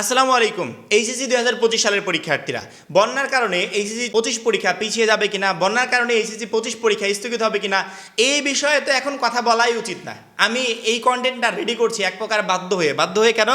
আসসালামু আলাইকুম। এইচএসি দুই হাজার পঁচিশ সালের পরীক্ষার্থীরা, বন্যার কারণে এইচএসি পঁচিশ পরীক্ষা পিছিয়ে যাবে কিনা, বন্যার কারণে এইচএসি পঁচিশ পরীক্ষা স্থগিত হবে কিনা এই বিষয়ে তো এখন কথা বলাই উচিত না। আমি এই কন্টেন্টটা রেডি করছি, এক প্রকার বাধ্য হয়ে। বাধ্য হয়ে কেন?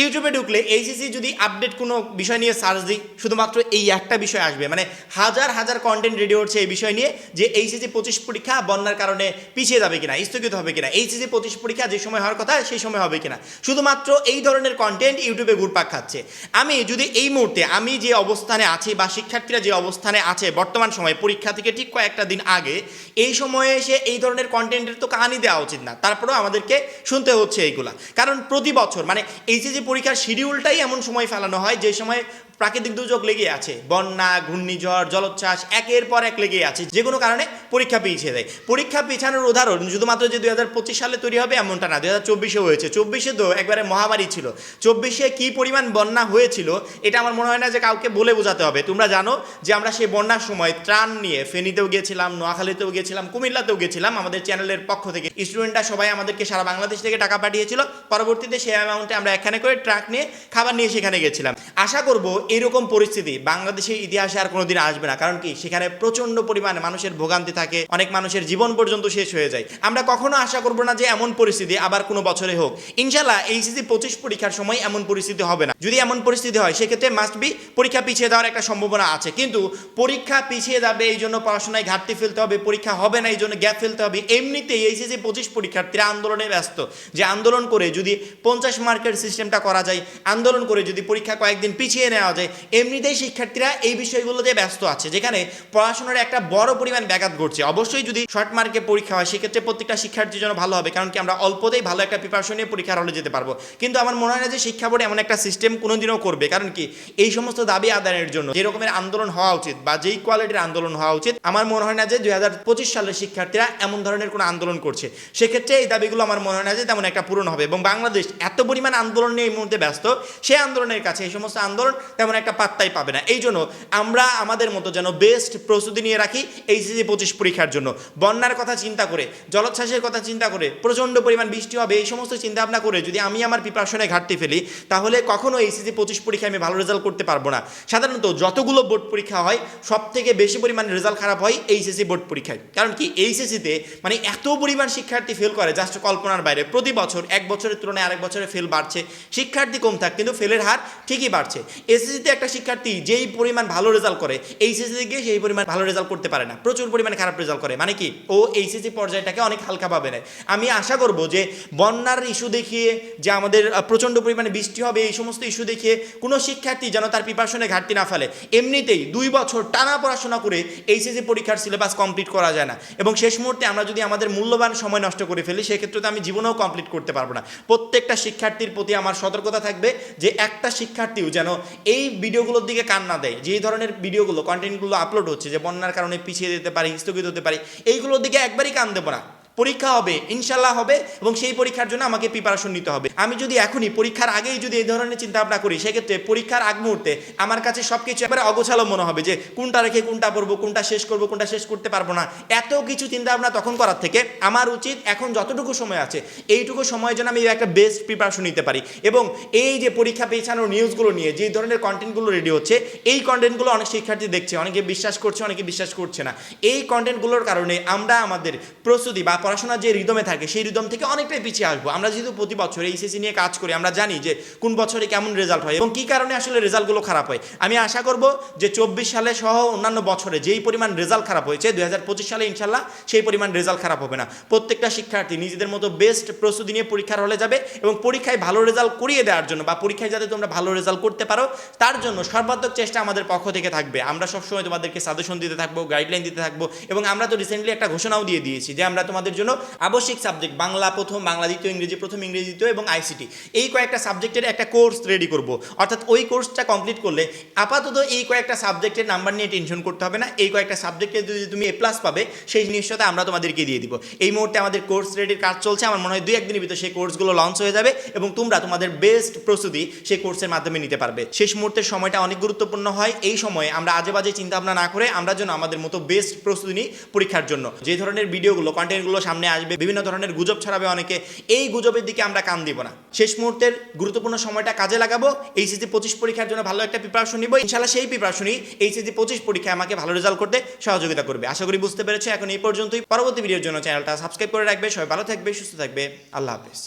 ইউটিউবে ঢুকলে এইচএসসি যদি আপডেট কোনো বিষয় নিয়ে সার্চ দিই, শুধুমাত্র এই একটা বিষয় আসবে। মানে হাজার হাজার কন্টেন্ট রেডি হচ্ছে এই বিষয় নিয়ে যে এইচএসসি পঁচিশ পরীক্ষা বন্যার কারণে পিছিয়ে যাবে কিনা, স্থগিত হবে কিনা। এইচএসসি পঁচিশ পরীক্ষা যে সময় হওয়ার কথা, সেই সময় হবে কিনা। শুধুমাত্র এই ধরনের কন্টেন্ট ইউটিউবে ঘুরপাক খাচ্ছে। আমি যদি এই মুহূর্তে আমি যে অবস্থানে আছি বা শিক্ষার্থীরা যে অবস্থানে আছে বর্তমান সময়ে, পরীক্ষা থেকে ঠিক কয়েকটা দিন আগে, এই সময়ে এসে এই ধরনের কন্টেন্টের তো কাহানি দেওয়া উচিত না। তারপরেও আমাদেরকে শুনতে হচ্ছে এইগুলা কারণ প্রতি বছর মানে এইচএসসি পরীক্ষার শিডিউলটাই এমন সময় ফেলানো হয়, যে সময় প্রাকৃতিক দুর্যোগ লেগে আছে। বন্যা, ঘূর্ণিঝড়, জলোচ্ছ্বাস, একের পর এক লেগে আছে। যে কোনো কারণে পরীক্ষা পিছিয়ে দেয়। পরীক্ষা পিছানোর উদাহরণ শুধুমাত্র যে দুই হাজার পঁচিশ সালে তৈরি হবে এমনটা না, দুই হাজার চব্বিশে হয়েছে। চব্বিশে তো একবারে মহামারী ছিল। চব্বিশে কি পরিমাণ বন্যা হয়েছিল, এটা আমার মনে হয় না যে কাউকে বলে বোঝাতে হবে। তোমরা জানো যে আমরা সেই বন্যার সময় ত্রাণ নিয়ে ফেনীতেও গিয়েছিলাম, নোয়াখালীতেও গিয়েছিলাম, কুমিল্লাতেও গিয়েছিলাম। আমাদের চ্যানেলের পক্ষ থেকে স্টুডেন্টরা সবাই আমাদেরকে সারা বাংলাদেশ থেকে টাকা পাঠিয়েছিল। পরবর্তীতে সেই অ্যামাউন্টে আমরা এখানে করে ট্রাক নিয়ে খাবার নিয়ে সেখানে গেছিলাম। আশা করব এরকম পরিস্থিতি বাংলাদেশের ইতিহাসে আর কোনোদিন আসবে না। কারণ কি? সেখানে প্রচণ্ড পরিমাণে মানুষের ভোগান্তি থাকে, অনেক মানুষের জীবন পর্যন্ত শেষ হয়ে যায়। আমরা কখনো আশা করব না যে এমন পরিস্থিতি আবার কোনো বছরে হোক। ইনশাল্লাহ এইচএসসি পঁচিশ পরীক্ষার সময় এমন পরিস্থিতি হবে না। যদি এমন পরিস্থিতি হয়, সেক্ষেত্রে মাস্ট বি পরীক্ষা পিছিয়ে দেওয়ার একটা সম্ভাবনা আছে। কিন্তু পরীক্ষা পিছিয়ে যাবে এই জন্য পড়াশোনায় ঘাটতি ফেলতে হবে, পরীক্ষা হবে না এই জন্য গ্যাপ ফেলতে হবে। এমনিতেই এইচএসসি পঁচিশ পরীক্ষার্থীরা আন্দোলনে ব্যস্ত। যে আন্দোলন করে যদি পঞ্চাশ মার্কের সিস্টেমটা করা যায়, আন্দোলন করে যদি পরীক্ষা কয়েকদিন পিছিয়ে নেওয়া যায়। এমনিতেই শিক্ষার্থীরা এই বিষয়গুলোতে ব্যস্ত আছে, যেখানে পড়াশোনার একটা বড় পরিমাণ ব্যাঘাত ঘটছে। অবশ্যই যদি শর্ট মার্কে পরীক্ষা হয়, সেক্ষেত্রে প্রত্যেকটা শিক্ষার্থীর জন্য ভালো হবে, কারণ কি আমরা অল্পতেই ভালো একটা প্রিপারেশন নিয়ে পরীক্ষার হলে যেতে পারব। কিন্তু আমার মনে হয় না যে শিক্ষা বোর্ড এমন একটা সিস্টেম কোনোদিনও করবে, কারণ কি এই সমস্ত দাবি আদায়ের জন্য যে রকমের আন্দোলন হওয়া উচিত বা যেই কোয়ালিটির আন্দোলন হওয়া উচিত, আমার মনে হয় না যে দুই হাজার পঁচিশ সালের শিক্ষার্থীরা এমন ধরনের কোনো আন্দোলন করছে। সেক্ষেত্রে এই দাবিগুলো আমার মনে হয় না যে তেমন একটা পূরণ হবে এবং বাংলাদেশ এত পরিমাণ আন্দোলন নিয়ে মুহূর্তে ব্যস্ত, সেই আন্দোলনের কাছে এই সমস্ত আন্দোলন তেমন একটা পাত্তাই পাবে না। এই জন্য আমরা আমাদের মতো যেন বেস্ট প্রস্তুতি নিয়ে রাখি এইচএসসি পঁচিশ পরীক্ষার জন্য। বন্যার কথা চিন্তা করে, জলোচ্ছ্বাসের কথা চিন্তা করে, প্রচণ্ড পরিমাণ বৃষ্টি হবে, এই সমস্ত চিন্তা ভাবনা করে যদি আমি আমার প্রিপারেশনে ঘাটতি ফেলি, তাহলে কখনো এইচএসসি পঁচিশ পরীক্ষায় আমি ভালো রেজাল্ট করতে পারব না। সাধারণত যতগুলো বোর্ড পরীক্ষা হয় সব থেকে বেশি পরিমাণ রেজাল্ট খারাপ হয় এইচএসসি বোর্ড পরীক্ষায়। কারণ কি? এইচএসসিতে মানে এত পরিমাণ শিক্ষার্থী ফেল করে জাস্ট কল্পনার বাইরে। প্রতি বছর, এক বছরের তুলনায় আরেক বছরে ফেল বাড়ছে। শিক্ষার্থী কম থাক, কিন্তু ফেলের হার ঠিকই বাড়ছে। এসএসসিতে একটা শিক্ষার্থী যেই পরিমাণ ভালো রেজাল্ট করে এইচএসসিতে গিয়ে সেই পরিমাণ ভালো রেজাল্ট করতে পারে না। প্রচুর পরিমাণে খারাপ রেজাল্ট করে। মানে কি? ও এইচএসসি পর্যায়টাকে অনেক হালকা পাবে না আমি আশা করব যে বন্যার ইস্যু দেখিয়ে, যে আমাদের প্রচণ্ড পরিমাণে বৃষ্টি হবে, এই সমস্ত ইস্যু দেখিয়ে কোনো শিক্ষার্থী যেন তার প্রিপারেশনে ঘাটতি না ফেলে। এমনিতেই দুই বছর টানা পড়াশোনা করে এইচএসসি পরীক্ষার সিলেবাস কমপ্লিট করা যায় না। এবং শেষ মুহূর্তে আমরা যদি আমাদের মূল্যবান সময় নষ্ট করে ফেলি, সেক্ষেত্রে তো আমি জীবনেও কমপ্লিট করতে পারব না। প্রত্যেকটা শিক্ষার্থীর প্রতি আমার সতর্কতা থাকবে যে একটা শিক্ষার্থীও যেন এই ভিডিওগুলোর দিকে কান না দেয়। যেই ধরনের ভিডিওগুলো কন্টেন্টগুলো আপলোড হচ্ছে, যে বন্যার কারণে পিছিয়ে যেতে পারে, স্থগিত হতে পারে, এইগুলোর দিকে একবারই কান দেবো না। পরীক্ষা হবে ইনশাল্লাহ হবে এবং সেই পরীক্ষার জন্য আমাকে প্রিপারেশন নিতে হবে। আমি যদি এখনই পরীক্ষার আগেই যদি এই ধরনের চিন্তা ভাবনা করি, সেক্ষেত্রে পরীক্ষার আগ মুহূর্তে আমার কাছে সব কিছু একবারে অগোছালো মনে হবে যে, কোনটা রেখে কোনটা পড়ব, কোনটা শেষ করব, কোনটা শেষ করতে পারব না। এত কিছু চিন্তা ভাবনা তখন করার থেকে আমার উচিত এখন যতটুকু সময় আছে, এইটুকু সময়ের জন্য আমি একটা বেস্ট প্রিপারেশন নিতে পারি। এবং এই যে পরীক্ষা পেছানোর নিউজগুলো নিয়ে, যে ধরনের কন্টেন্টগুলো রেডি হচ্ছে, এই কন্টেন্টগুলো অনেক শিক্ষার্থী দেখছে, অনেকে বিশ্বাস করছে, অনেকে বিশ্বাস করছে না। এই কন্টেন্টগুলোর কারণে আমরা আমাদের প্রস্তুতি বা পড়াশোনার যে রিদমে থাকে, সেই রিদম থেকে অনেকটাই পিছিয়ে আসব। আমরা যেহেতু প্রতি বছর এইচএসসি নিয়ে কাজ করি, আমরা জানি যে কোন বছরে কেমন রেজাল্ট হয় এবং কী কারণে আসলে রেজাল্টগুলো খারাপ হয়। আমি আশা করব যে চব্বিশ সালে সহ অন্যান্য বছরে যেই পরিমাণ রেজাল্ট খারাপ হয়েছে, দুই হাজার পঁচিশ সালে ইনশাল্লাহ সেই পরিমাণ রেজাল্ট খারাপ হবে না। প্রত্যেকটা শিক্ষার্থী নিজেদের মতো বেস্ট প্রস্তুতি নিয়ে পরীক্ষার হলে যাবে এবং পরীক্ষায় ভালো রেজাল্ট করিয়ে দেওয়ার জন্য বা পরীক্ষায় যাতে তোমরা ভালো রেজাল্ট করতে পারো, তার জন্য সর্বাত্মক চেষ্টা আমাদের পক্ষ থেকে থাকবে। আমরা সবসময় তোমাদেরকে সাজেশন দিতে থাকব গাইডলাইন দিতে থাকব এবং আমরা তো রিসেন্টলি একটা ঘোষণাও দিয়ে দিয়েছি যে আমরা তোমাদের জন্য আবশ্যিক সাবজেক্ট বাংলা প্রথম, বাংলা দ্বিতীয়, ইংরেজি প্রথম, ইংরেজি দ্বিতীয় এবং আইসিটি এই কয়েকটা সাবজেক্টের একটা কোর্স রেডি করব। অর্থাৎ ওই কোর্সটা কমপ্লিট করলে আপাতত এই কয়েকটা সাবজেক্টের নাম্বার নিয়ে টেনশন করতে হবে না। এই কয়েকটা সাবজেক্টে যদি তুমি এ প্লাস পাবে, সেই জিনিসটা আমরা তোমাদেরকে দিয়ে দিব। এই মুহূর্তে আমাদের কোর্স রেডির কাজ চলছে। আমার মনে হয় দুই একদিনের ভিতরে সেই কোর্সগুলো লঞ্চ হয়ে যাবে এবং তোমরা তোমাদের বেস্ট প্রস্তুতি সেই কোর্সের মাধ্যমে নিতে পারবে। শেষ মুহূর্তের সময়টা অনেক গুরুত্বপূর্ণ হয়। এই সময়ে আমরা আজে বাজে চিন্তা ভাবনা না করে আমরা যেন আমাদের মতো বেস্ট প্রস্তুতি নিই পরীক্ষার জন্য। যে ধরনের ভিডিওগুলো কন্টেন্টগুলো সামনে আসবে, বিভিন্ন ধরনের গুজব ছড়াবে অনেকে। এই গুজবের দিকে আমরা কান দিব না। শেষ মুহূর্তের গুরুত্বপূর্ণ সময়টা কাজে লাগাবো। এইচএসি পঁচিশ পরীক্ষার জন্য ভালো একটা প্রিপারেশন নিব। ইনশাল্লাহ সেই প্রিপারেশনই এইচএসি পঁচিশ পরীক্ষায় আমাকে ভালো রেজাল্ট করতে সহযোগিতা করবে। আশা করি বুঝতে পেরেছে। এখন এই পর্যন্তই। পরবর্তী ভিডিওর জন্য চ্যানেলটা সাবস্ক্রাইব করে রাখবে। সবাই ভালো থাকবে, সুস্থ থাকবে। আল্লাহ হাফেজ।